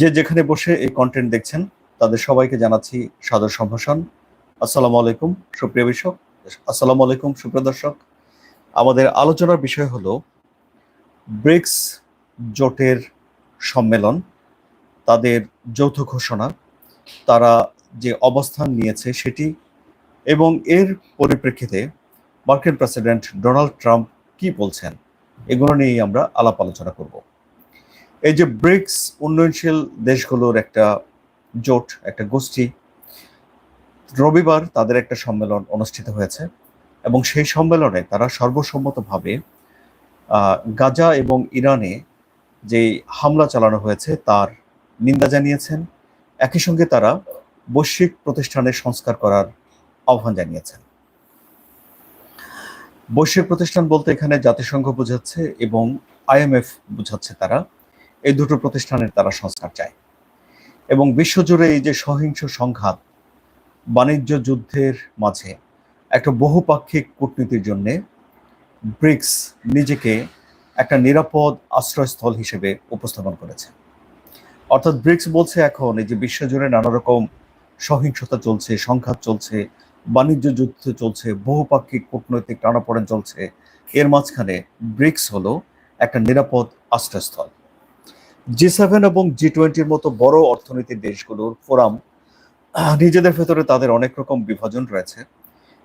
যে যেখানে বসে এই কন্টেন্ট দেখছেন, তাদের সবাইকে জানাচ্ছি সাদর সম্ভাষণ। আসসালামু আলাইকুম, সুপ্রিয় দর্শক আসসালামু আলাইকুম, সুপ্রিয় দর্শক। আমাদের আলোচনার বিষয় হলো ব্রিক্স জোটের সম্মেলন, তাদের যৌথ ঘোষণা, তারা যে অবস্থান নিয়েছে সেটি এবং এর পরিপ্রেক্ষিতে মার্কিন প্রেসিডেন্ট ডোনাল্ড ট্রাম্প কি বলছেন, এগুলো নিয়েই আমরা আলাপ আলোচনা করব। এই যে ব্রিক্স উন্নয়নশীল দেশগুলোর একটা জোট, একটা গোষ্ঠী, রবিবার তাদের একটা সম্মেলন অনুষ্ঠিত হয়েছে এবং সেই সম্মেলনে তারা সর্বসম্মতভাবে গাজা এবং ইরানে যে হামলা চালানো হয়েছে তার নিন্দা জানিয়েছেন। একই সঙ্গে তারা বৈশ্বিক প্রতিষ্ঠানের সংস্কার করার আহ্বান জানিয়েছেন। বৈশ্বিক প্রতিষ্ঠান বলতে এখানে জাতিসংঘ বোঝাচ্ছে এবং আইএমএফ বোঝাচ্ছে তারা। এই দুটো প্রতিষ্ঠানের তারা সংস্কার চায়। এবং বিশ্বজুড়ে এই যে সহিংস সংঘাত বাণিজ্য যুদ্ধের মাঝে একটা বহুপাক্ষিক কূটনীতির জন্য ব্রিক্স নিজেকে একটা নিরাপদ আশ্রয়স্থল হিসেবে উপস্থাপন করেছে। অর্থাৎ ব্রিক্স বলছে এখন এই যে বিশ্বজুড়ে নানা রকম সহিংসতা চলছে, সংঘাত চলছে, বাণিজ্য যুদ্ধ চলছে, বহুপাক্ষিক কূটনৈতিক টানাপোড়েন চলছে। এর মাঝখানে ব্রিক্স হলো একটা নিরাপদ আশ্রয়স্থল। জি সেভেন এবং জি টোয়েন্টির মতো বড় অর্থনীতির দেশগুলোর ফোরাম নিজেদের ভেতরে তাদের অনেক রকম বিভাজন রয়েছে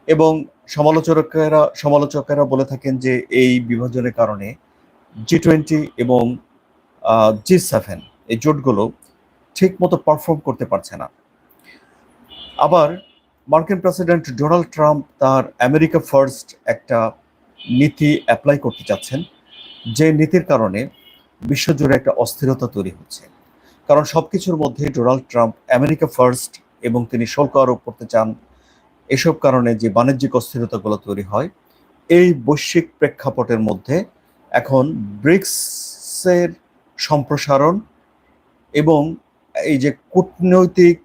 এবং সমালোচকেরা সমালোচকেরা বলে থাকেন যে এই বিভাজনের কারণে জি টোয়েন্টি এবং জি সেভেন এই জোটগুলো ঠিক মতো পারফর্ম করতে পারছে না। আবার মার্কিন প্রেসিডেন্ট ডোনাল্ড ট্রাম্প তার আমেরিকা ফার্স্ট একটা নীতি অ্যাপ্লাই করতে চাচ্ছেন যে নীতির কারণে বিশ্বজুড়ে একটা অস্থিরতা তৈরি হচ্ছে। কারণ সবকিছুর মধ্যে ডোনাল্ড ট্রাম্প আমেরিকা ফার্স্ট এবং তিনি শুল্ক আরোপ করতে চান, এসব কারণে যে বাণিজ্যিক অস্থিরতাগুলো তৈরি হয়, এই বৈশ্বিক প্রেক্ষাপটের মধ্যে এখন ব্রিক্সের সম্প্রসারণ এবং এই যে কূটনৈতিক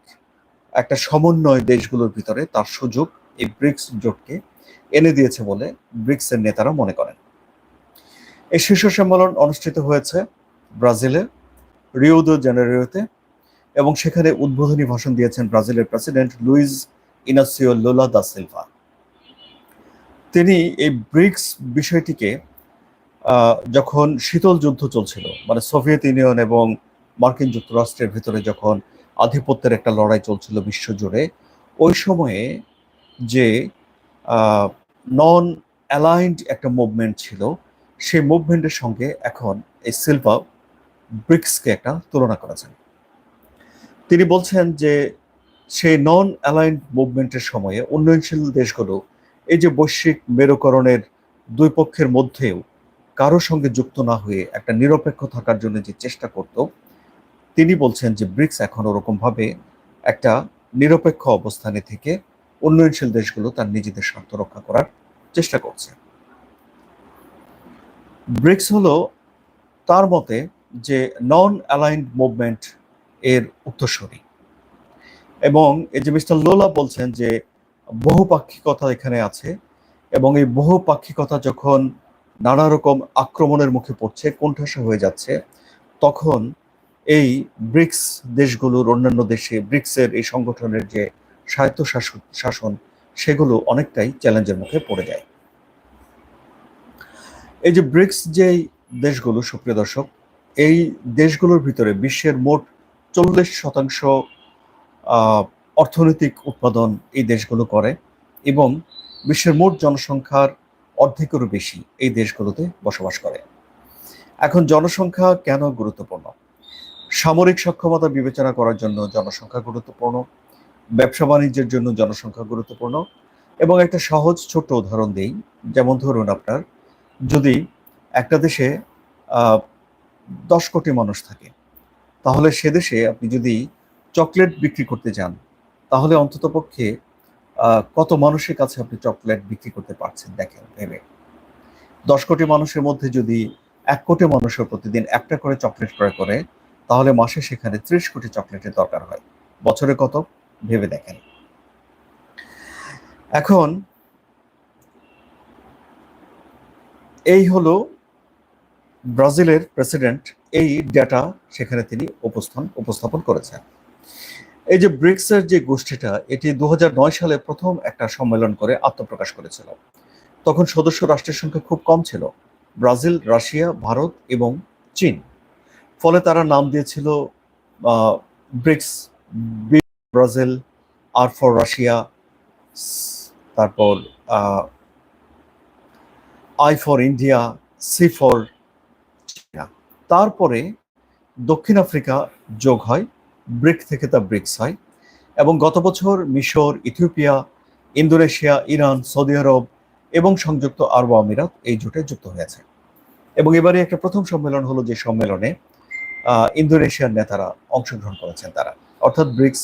একটা সমন্বয় দেশগুলোর ভিতরে তার সুযোগ এই ব্রিক্স জোটকে এনে দিয়েছে বলে ব্রিক্সের নেতারা মনে করেন। এই শীর্ষ সম্মেলন অনুষ্ঠিত হয়েছে ব্রাজিলে, রিও দো জেনারিওতে এবং সেখানে উদ্বোধনী ভাষণ দিয়েছেন ব্রাজিলের প্রেসিডেন্ট লুইজ ইনাসিও লোলা দা সিলভা। তিনি এই ব্রিক্স বিষয়টিকে যখন শীতল যুদ্ধ চলছিল মানে সোভিয়েত ইউনিয়ন এবং মার্কিন যুক্তরাষ্ট্রের ভিতরে যখন আধিপত্যের একটা লড়াই চলছিল বিশ্বজুড়ে, ওই সময়ে যে নন অ্যালাইন্ড একটা মুভমেন্ট ছিল সেই মুভমেন্টের সঙ্গে এখন এই সিলভা ব্রিক্সকে একটা তুলনা করেছেন। তিনি বলছেন যে সেই নন অ্যালাইন্ড মুভমেন্টের সময়ে উন্নয়নশীল দেশগুলো এই যে বৈশ্বিক মেরুকরণের দুই পক্ষের মধ্যেও কারও সঙ্গে যুক্ত না হয়ে একটা নিরপেক্ষ থাকার জন্য যে চেষ্টা করত, তিনি বলছেন যে ব্রিক্স এখন ওরকম ভাবে একটা নিরপেক্ষ অবস্থানে থেকে উন্নয়নশীল দেশগুলো তার নিজেদের স্বার্থ রক্ষা করার চেষ্টা করছে। ব্রিক্স হলো তার মতে যে নন অ্যালাইন্ড মুভমেন্ট এর উত্তরসূরি। এবং এই যে মিস্টার লোলা বলছেন যে বহুপাক্ষিকতা এখানে আছে এবং এই বহুপাক্ষিকতা যখন নানা রকম আক্রমণের মুখে পড়ছে, কোণঠাসা হয়ে যাচ্ছে, তখন এই ব্রিক্স দেশগুলোর অন্যান্য দেশে ব্রিক্সের এই সংগঠনের যে স্বায়ত্ত শাসন, সেগুলো অনেকটাই চ্যালেঞ্জের মুখে পড়ে যায়। এই যে ব্রিক্স যেই দেশগুলো, সুপ্রিয় দর্শক, এই দেশগুলোর ভিতরে বিশ্বের মোট চল্লিশ শতাংশ অর্থনৈতিক উৎপাদন এই দেশগুলো করে এবং বিশ্বের মোট জনসংখ্যার অর্ধেকেরও বেশি এই দেশগুলোতে বসবাস করে। এখন জনসংখ্যা কেন গুরুত্বপূর্ণ? সামরিক সক্ষমতা বিবেচনা করার জন্য জনসংখ্যা গুরুত্বপূর্ণ, ব্যবসা বাণিজ্যের জন্য জনসংখ্যা গুরুত্বপূর্ণ এবং একটা সহজ ছোট্ট উদাহরণ দিই। যেমন ধরুন আপনার যদি একটা দেশে দশ কোটি মানুষ থাকে, তাহলে সে দেশে আপনি যদি চকলেট বিক্রি করতে যান, তাহলে অন্ততপক্ষে কত মানুষের কাছে আপনি চকলেট বিক্রি করতে পারছেন? দেখেন, ভেবে। দশ কোটি মানুষের মধ্যে যদি এক কোটি মানুষের প্রতিদিন একটা করে চকলেট ক্রয় করে, তাহলে মাসে সেখানে ত্রিশ কোটি চকলেটের দরকার হয়। বছরে কত? ভেবে দেখেন। এখন এই হলো ব্রাজিলের প্রেসিডেন্ট এই ডেটা সেখানে তিনি উপস্থান, উপস্থাপন করেছেন। এই যে ব্রিক্সের যে গোষ্ঠীটা, এটি দু হাজার নয় সালে প্রথম একটা সম্মেলন করে আত্মপ্রকাশ করেছিল। তখন সদস্য রাষ্ট্রের সংখ্যা খুব কম ছিল। ব্রাজিল, রাশিয়া, ভারত এবং চীন। ফলে তারা নাম দিয়েছিল BRICS Brazil, R for Russia, তারপর I for India, C for তারপরে দক্ষিণ আফ্রিকা যোগ হয়, ব্রিক থেকে তা ব্রিক্স হয়। এবং গত বছর মিশর, ইথিওপিয়া, ইন্দোনেশিয়া, ইরান, সৌদি আরব এবং সংযুক্ত আরব আমিরাত এই জোটে যুক্ত হয়েছে। এবং এবারে একটা প্রথম সম্মেলন হলো যে সম্মেলনে ইন্দোনেশিয়ার নেতারা অংশগ্রহণ করেছেন তারা। অর্থাৎ ব্রিক্স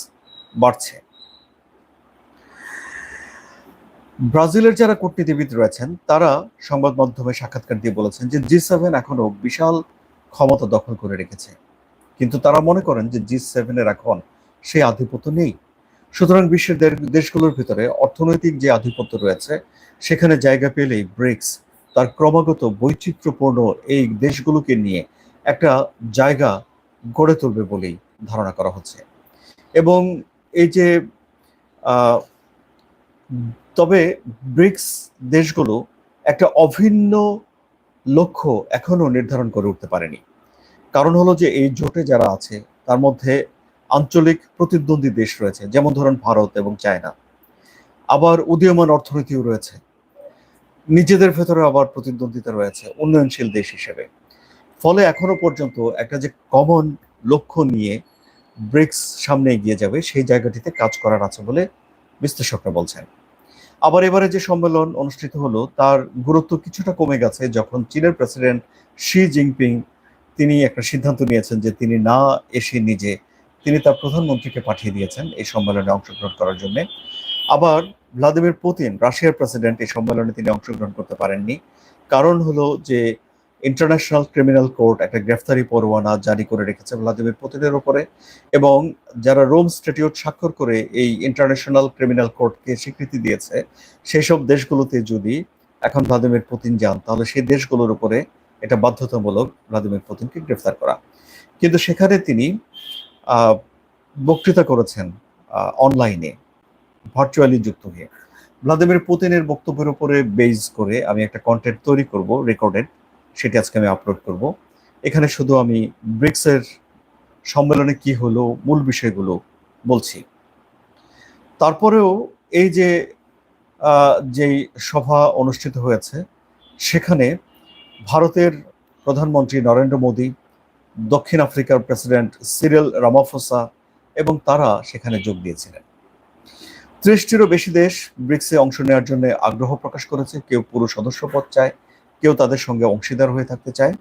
বাড়ছে। ব্রাজিলের যারা কূটনীতিবিদ রয়েছেন, তারা সংবাদ মাধ্যমে সাক্ষাৎকার দিয়ে বলেছেন যে জি সেভেন এখনও বিশাল ক্ষমতা দখল করে রেখেছে। কিন্তু তারা মনে করেন যে জি সেভেনের এখন সেই আধিপত্য নেই। সুতরাং বিশ্বের দেশগুলোর ভিতরে অর্থনৈতিক যে আধিপত্য রয়েছে, সেখানে জায়গা পেলেই ব্রিক্স তার ক্রমাগত বৈচিত্র্যপূর্ণ এই দেশগুলোকে নিয়ে একটা জায়গা গড়ে তুলবে বলেই ধারণা করা হচ্ছে। এবং এই যে তবে ব্রিক্স দেশগুলো একটা অভিন্ন লক্ষ্য এখনও নির্ধারণ করে উঠতে পারেনি। কারণ হলো যে এই জোটে যারা আছে, তার মধ্যে আঞ্চলিক প্রতিদ্বন্দ্বী দেশ রয়েছে, যেমন ধরুন ভারত এবং চায়না। আবার উদীয়মান অর্থনীতিও রয়েছে। নিজেদের ভেতরে আবার প্রতিদ্বন্দ্বিতা রয়েছে, উন্নয়নশীল দেশ হিসেবে। ফলে এখনও পর্যন্ত একটা যে কমন লক্ষ্য নিয়ে ব্রিক্স সামনে এগিয়ে যাবে, সেই জায়গাটিতে কাজ করার আছে বলে বিশ্লেষকরা বলছেন। আবার এবারে যে সম্মেলন অনুষ্ঠিত হলো, তার গুরুত্ব কিছুটা কমে গেছে যখন চীনের প্রেসিডেন্ট শি জিনপিং তিনি একটা সিদ্ধান্ত নিয়েছেন যে তিনি না এসে নিজে, তিনি তার প্রধানমন্ত্রীকে পাঠিয়ে দিয়েছেন এই সম্মেলনে অংশগ্রহণ করার জন্য। আবার ভ্লাদিমির পুতিন, রাশিয়ার প্রেসিডেন্ট, এই সম্মেলনে তিনি অংশগ্রহণ করতে পারেননি। কারণ হলো যে ইন্টারন্যাশনাল ক্রিমিনাল কোর্ট একটা গ্রেফতারি পরোয়ানা জারি করে রেখেছে ভ্লাদিমির পুতিনের উপরে এবং যারা রোম স্ট্যাটিউট স্বাক্ষর করে এই ইন্টারন্যাশনাল ক্রিমিনাল কোর্টকে স্বীকৃতি দিয়েছে সেই সব দেশগুলোতে যদি এখন ভ্লাদিমির পুতিন যান, তাহলে সেই দেশগুলোর উপরে এটা বাধ্যতামূলক ভ্লাদিমির পুতিনকে গ্রেফতার করা। কিন্তু সেখানে তিনি বক্তৃতা করেছেন অনলাইনে ভার্চুয়ালি যুক্ত হয়ে। ভ্লাদিমির পুতিনের বক্তব্যের উপরে বেজ করে আমি একটা কন্টেন্ট তৈরি করব রেকর্ডেড সেটি আজকে আমি আপলোড করব। এখানে শুধু আমি ব্রিক্সের সম্মেলনে কি হলো, মূল বিষয়গুলো বলছি। তারপরেও এই যে যেই সভা অনুষ্ঠিত হয়েছে, সেখানে ভারতের প্রধানমন্ত্রী নরেন্দ্র মোদী, দক্ষিণ আফ্রিকার প্রেসিডেন্ট সিরিল রামাফোসা এবং তারা সেখানে যোগ দিয়েছিলেন। ত্রিশটিরও বেশি দেশ ব্রিক্সে অংশ নেওয়ার জন্য আগ্রহ প্রকাশ করেছে, কেউ পুরো সদস্য পদ চায় কেউ তাদের সঙ্গে অংশীদার হয়ে থাকতে চায়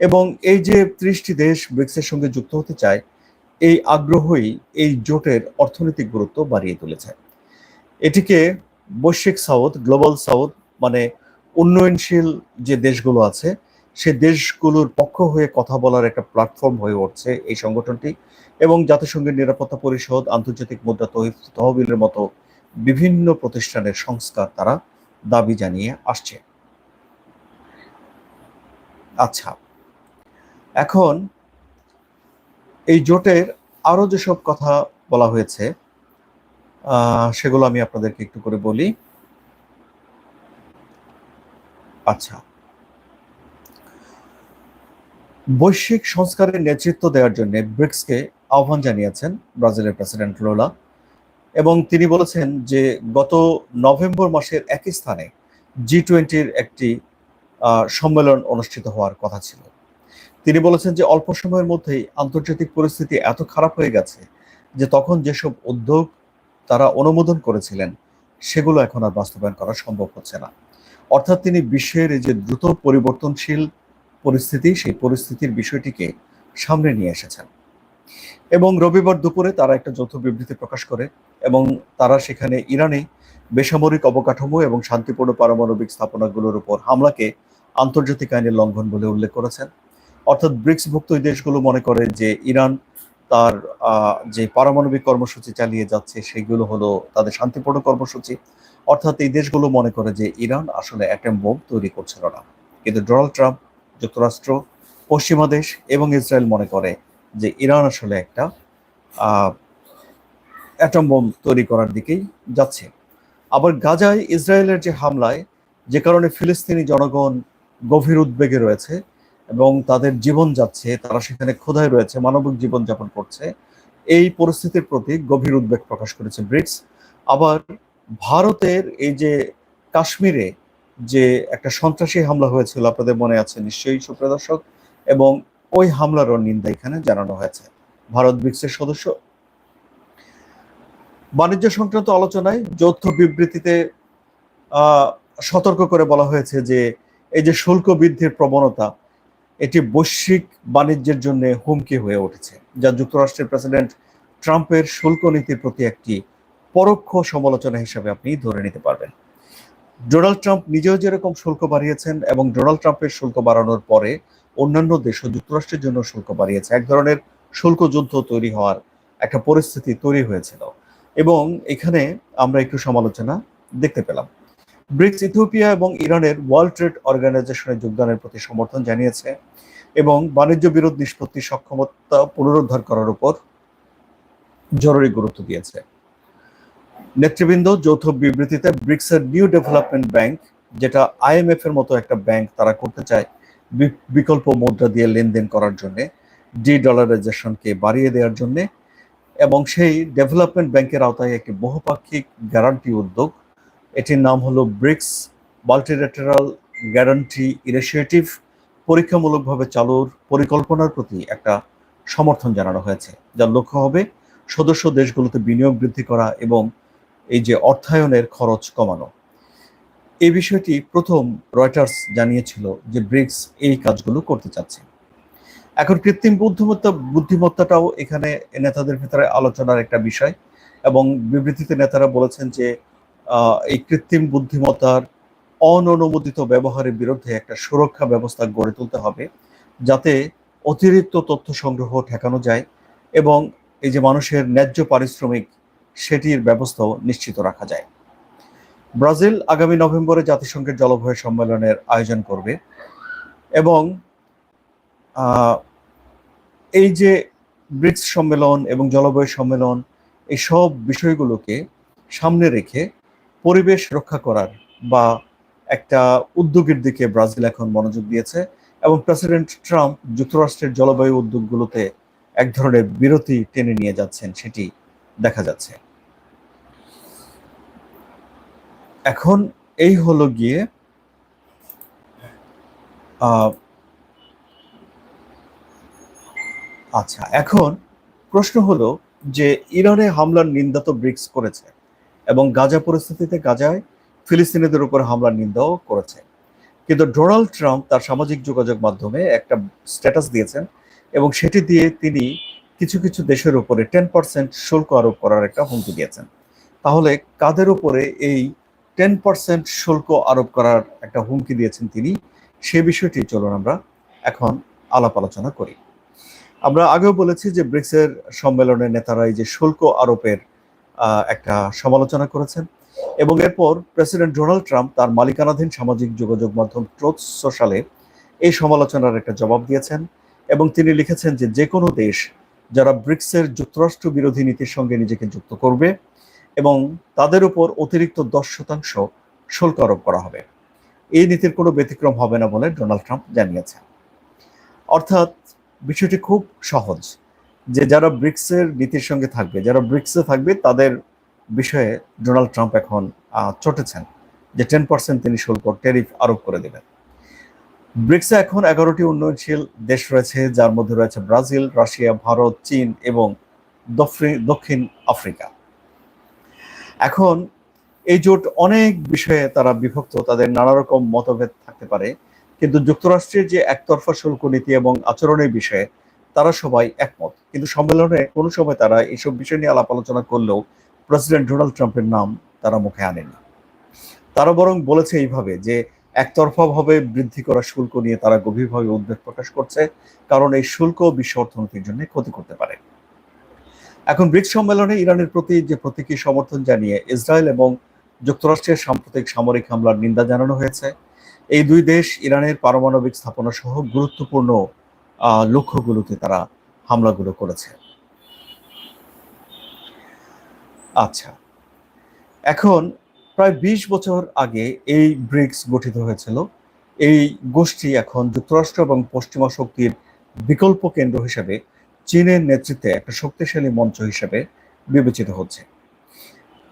এবং এই যে ত্রিশটি দেশ ব্রিক্সের সঙ্গে যুক্ত হতে চায়, এই আগ্রহই এই জোটের অর্থনৈতিক গুরুত্ব বাড়িয়ে তুলেছে। এটিকে বৈশ্বিক সাউথ, গ্লোবাল সাউথ মানে উন্নয়নশীল যে দেশগুলো আছে, সে দেশগুলোর পক্ষ হয়ে কথা বলার একটা প্ল্যাটফর্ম হয়ে উঠছে এই সংগঠনটি এবং জাতিসংঘের নিরাপত্তা পরিষদ, আন্তর্জাতিক মুদ্রা তহবিলের মতো বিভিন্ন প্রতিষ্ঠানের সংস্কার তারা দাবি জানিয়ে আসছে। আচ্ছা এখন এই জোটের আরও যেসব কথা বলা হয়েছে সেগুলো আমি আপনাদেরকে একটু করে বলি। আচ্ছা বৈশ্বিক সংস্কারের নেতৃত্ব দেওয়ার জন্য ব্রিক্সকে আহ্বান জানিয়েছেন ব্রাজিলের প্রেসিডেন্ট লোলা এবং তিনি বলেছেন যে গত নভেম্বর মাসের একই স্থানে জি টোয়েন্টির একটি সম্মেলন অনুষ্ঠিত হওয়ার কথা ছিল। তিনি বলেছেন যে, অল্প সময়ের মধ্যেই আন্তর্জাতিক পরিস্থিতি এত খারাপ হয়ে গেছে যে তখন যেসব উদ্যোগ তারা অনুমোদন করেছিলেন, সেগুলো এখন আর বাস্তবায়ন করা সম্ভব হচ্ছে না। অর্থাৎ তিনি বিশ্বের যে দ্রুত পরিবর্তনশীল পরিস্থিতি, সেই পরিস্থিতির বিষয়টিকে সামনে নিয়ে এসেছেন। এবং রবিবার দুপুরে তারা একটা যৌথ বিবৃতি প্রকাশ করে এবং তারা সেখানে ইরানে বেসামরিক অবকাঠামো এবং শান্তিপূর্ণ পারমাণবিক স্থাপনাগুলোর উপর হামলাকে আন্তর্জাতিক আইনের লঙ্ঘন বলে উল্লেখ করেছেন। অর্থাৎ ব্রিক্সভুক্ত এই দেশগুলো মনে করে যে ইরান তার যে পারমাণবিক কর্মসূচি চালিয়ে যাচ্ছে, সেগুলো হলো তাদের শান্তিপূর্ণ কর্মসূচি। অর্থাৎ এই দেশগুলো মনে করে যে ইরান আসলে অ্যাটেম বোম তৈরি করছিল না। কিন্তু ডোনাল্ড ট্রাম্প, যুক্তরাষ্ট্র, পশ্চিমা দেশ এবং ইসরায়েল মনে করে যে ইরান আসলে একটা অ্যাটম বোম তৈরি করার দিকেই যাচ্ছে। আবার গাজায় ইসরায়েলের যে হামলায়, যে কারণে ফিলিস্তিনি জনগণ গভীর উদ্বেগে রয়েছে এবং তাদের জীবন যাচ্ছে, তারা সেখানে ক্ষুধায় রয়েছে, মানবিক জীবন যাপন করছে। এই পরিস্থিতির প্রতি গভীর উদ্বেগ প্রকাশ করেছে ব্রিক্স আবার ভারতের এই যে কাশ্মীরে যে একটা সন্ত্রাসী হামলা হয়েছিল, আপনাদের মনে আছে নিশ্চয়ই সুপ্রদর্শক এবং ওই হামলারও নিন্দা এখানে জানানো হয়েছে ভারত ব্রিক্সের সদস্য। বাণিজ্য সংক্রান্ত আলোচনায় যৌথ বিবৃতিতে সতর্ক করে বলা হয়েছে যে এই যে শুল্ক বৃদ্ধির প্রবণতা, এটি বৈশ্বিক বাণিজ্যের জন্য হুমকি হয়ে উঠেছে, যা যুক্তরাষ্ট্রের প্রেসিডেন্ট ট্রাম্পের শুল্ক নীতির প্রতি একটি পরোক্ষ সমালোচনা হিসেবে আপনি ধরে নিতে পারবেন। ডোনাল্ড ট্রাম্প নিজেও যেরকম শুল্ক বাড়িয়েছেন এবং ডোনাল্ড ট্রাম্পের শুল্ক বাড়ানোর পরে অন্যান্য দেশও যুক্তরাষ্ট্রের জন্য শুল্ক বাড়িয়েছে, এক ধরনের শুল্ক যুদ্ধ তৈরি হওয়ার একটা পরিস্থিতি তৈরি হয়েছিল। এবং এখানে আমরা একটু সমালোচনা দেখতে পেলাম। ব্রিক্স ইথিওপিয়া এবং ইরানের ওয়ার্ল্ড ট্রেড অর্গানাইজেশনে যোগদানের প্রতি সমর্থন জানিয়েছে এবং বাণিজ্য বিরোধ নিষ্পত্তি সক্ষমতা পুনরুদ্ধার করার উপর জরুরি গুরুত্ব দিয়েছে। নেতৃবৃন্দ যৌথ বিবৃতিতে ব্রিক্সের নিউ ডেভেলপমেন্ট ব্যাংক, যেটা আইএমএফ এর মতো একটা ব্যাংক, তারা করতে চায় বিকল্প মুদ্রা দিয়ে লেনদেন করার জন্য ডি ডলারাইজেশনকে বাড়িয়ে দেওয়ার জন্য এবং সেই ডেভেলপমেন্ট ব্যাংকের আওতায় একটি বহুপাক্ষিক গ্যারান্টি উদ্যোগ এটির নাম হলো ব্রিক্স মাল্টিলেটারাল গ্যারান্টি ইনিশিয়েটিভ। পরীক্ষামূলকভাবে চালুর পরিকল্পনার প্রতি একটা সমর্থন জানানো হয়েছে, যার লক্ষ্য হবে সদস্য দেশগুলোতে বিনিয়োগ বৃদ্ধি করা এবং এই যে অর্থায়নের খরচ কমানো। এই বিষয়টি প্রথম রয়টার্স জানিয়েছিল যে ব্রিক্স এই কাজগুলো করতে চাচ্ছে। এখন কৃত্রিম বুদ্ধিমত্তা, বুদ্ধিমত্তাটাও এখানে নেতাদের ভিতরে আলোচনার একটা বিষয় এবং বিবৃতিতে নেতারা বলেছেন যে এই কৃত্রিম বুদ্ধিমত্তার অননুমোদিত ব্যবহারের বিরুদ্ধে একটা সুরক্ষা ব্যবস্থা গড়ে তুলতে হবে, যাতে অতিরিক্ত তথ্য সংগ্রহ ঠেকানো যায় এবং এই যে মানুষের ন্যায্য পারিশ্রমিক, সেটির ব্যবস্থাও নিশ্চিত রাখা যায়। ব্রাজিল আগামী নভেম্বরে জাতিসংঘের জলবায়ু সম্মেলনের আয়োজন করবে এবং এই যে ব্রিক্স সম্মেলন এবং জলবায়ু সম্মেলন, এই সব বিষয়গুলোকে সামনে রেখে পরিবেশ রক্ষা করার বা একটা উদ্যোগের দিকে ব্রাজিল এখন মনোযোগ দিয়েছে এবং প্রেসিডেন্ট ট্রাম্প যুক্তরাষ্ট্রের জলবায়ু উদ্যোগগুলোতে এক ধরনের বিরতি টেনে নিয়ে যাচ্ছেন সেটি দেখা যাচ্ছে। এখন এই হলো গিয়ে আচ্ছা এখন প্রশ্ন হলো যে ইরানে হামলার নিন্দা তো ব্রিক্স করেছে। এবং গাজা পরিস্থিতিতে গাজায় ফিলিস্তিনিদের উপর হামলার নিন্দাও করেছে। কিন্তু ডোনাল্ড ট্রাম্প তার সামাজিক যোগাযোগ মাধ্যমে একটা স্ট্যাটাস দিয়েছেন এবং সেটি দিয়ে তিনি কিছু কিছু দেশের উপরে টেন পার্সেন্ট শুল্ক আরোপ করার একটা হুমকি দিয়েছেন। তাহলে কাদের উপরে এই টেন পার্সেন্ট শুল্ক আরোপ করার একটা হুমকি দিয়েছেন তিনি? সে বিষয়টি চলুন আমরা এখন আলাপ আলোচনা করি। আমরা আগেও বলেছি যে ব্রিক্সের সম্মেলনের নেতারা এই যে শুল্ক আরোপের একটা সমালোচনা করেছেন। এবং এরপর প্রেসিডেন্ট ডোনাল্ড ট্রাম্প তার মালিকানাধীন সামাজিক যোগাযোগ মাধ্যম ট্রোথ সোশ্যালে এই সমালোচনার একটা জবাব দিয়েছেন এবং তিনি লিখেছেন যে যে কোনো দেশ যারা ব্রিক্সের যুক্তরাষ্ট্র বিরোধী নীতির সঙ্গে নিজেকে যুক্ত করবে এবং তাদের উপর অতিরিক্ত দশ শতাংশ শুল্ক আরোপ করা হবে। এই নীতির কোনো ব্যতিক্রম হবে না বলে ডোনাল্ড ট্রাম্প জানিয়েছেন। অর্থাৎ বিষয়টি খুব সহজ। যে যারা ব্রিক্সের নীতির সঙ্গে থাকবে, যারা ব্রিক্সে থাকবে, তাদের বিষয়ে ডোনাল্ড ট্রাম্প এখন চটেছেন যে টেন পার্সেন্ট তিনি শুল্ক ট্যারিফ আরোপ করে দেবেন। ব্রিক্সে এখন এগারোটি উন্নয়নশীল দেশ রয়েছে, যার মধ্যে রয়েছে ব্রাজিল, রাশিয়া, ভারত, চীন এবং দক্ষিণ আফ্রিকা। এখন এই জোট অনেক বিষয়ে তারা বিভক্ত, তাদের নানা রকম মতভেদ থাকতে পারে, কিন্তু যুক্তরাষ্ট্রের যে একতরফা শুল্ক নীতি এবং আচরণের বিষয়ে তারা সবাই একমত। কিন্তু সম্মেলনে কোনো সময় তারা এইসব বিষয় নিয়ে আলাপ আলোচনা করলেও প্রেসিডেন্ট ডোনাল্ড ট্রাম্পের নাম তারা মুখে আনেনি। তারা বরং বলেছে এইভাবে যে একতরফাভাবে বৃদ্ধি করা শুল্ক নিয়ে তারা গভীরভাবে উদ্বেগ প্রকাশ করছে, কারণ এই শুল্ক বিশ্ব অর্থনীতির জন্য ক্ষতি করতে পারে। এখন ব্রিক্স সম্মেলনে ইরানের প্রতি যে প্রতীকী সমর্থন জানিয়ে ইসরায়েল এবং যুক্তরাষ্ট্রের সাম্প্রতিক সামরিক হামলার নিন্দা জানানো হয়েছে, এই দুই দেশ ইরানের পারমাণবিক স্থাপনা সহ গুরুত্বপূর্ণ লক্ষ্যগুলোতে তারা হামলাগুলো করেছে। আচ্ছা এখন প্রায় বিশ বছর আগে এই ব্রিক্স গঠিত হয়েছিল। এই গোষ্ঠী এখন যুক্তরাষ্ট্র এবং পশ্চিমা শক্তির বিকল্প কেন্দ্র হিসেবে চীনের নেতৃত্বে একটা শক্তিশালী মঞ্চ হিসেবে বিবেচিত হচ্ছে।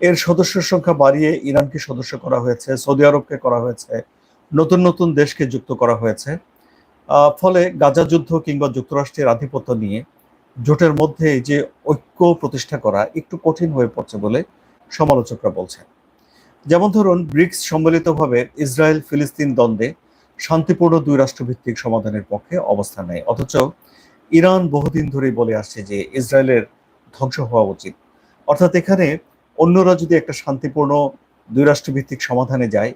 এর সদস্য সংখ্যা বাড়িয়ে ইরানকে সদস্য করা হয়েছে, সৌদি আরবকে করা হয়েছে, নতুন নতুন দেশকে যুক্ত করা হয়েছে। ফলে গাজা যুদ্ধ কিংবা যুক্তরাষ্ট্রের আধিপত্য নিয়ে জোটের মধ্যে যে ঐক্য প্রতিষ্ঠা করা একটু কঠিন হয়ে পড়ছে বলে সমালোচকরা বলছেন। যেমন ধরুন, ব্রিক্স সম্মিলিতভাবে ইসরায়েল ফিলিস্তিন দ্বন্দ্বে শান্তিপূর্ণ দুই রাষ্ট্রভিত্তিক সমাধানের পক্ষে অবস্থান নেয়। অথচ ইরান বহুদিন ধরেই বলে আসছে যে ইসরায়েলের ধ্বংস হওয়া উচিত। অর্থাৎ এখানে অন্যরা যদি একটা শান্তিপূর্ণ দুই রাষ্ট্রভিত্তিক সমাধানে যায়,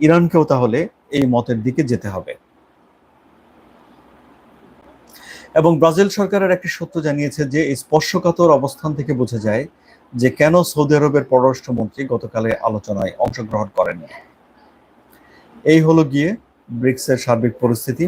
ইরানকেও তাহলে এই মতের দিকে যেতে হবে। এবং ব্রাজিল সরকারের একটি সত্য জানিয়েছে যে এই স্পর্শকাতর অবস্থান থেকে বোঝা যায় যে কেন সৌদি আরবের পররাষ্ট্রমন্ত্রী গতকালের আলোচনায় অংশগ্রহণ করেননি। এই হলো গিয়ে ব্রিক্সের সার্বিক পরিস্থিতি।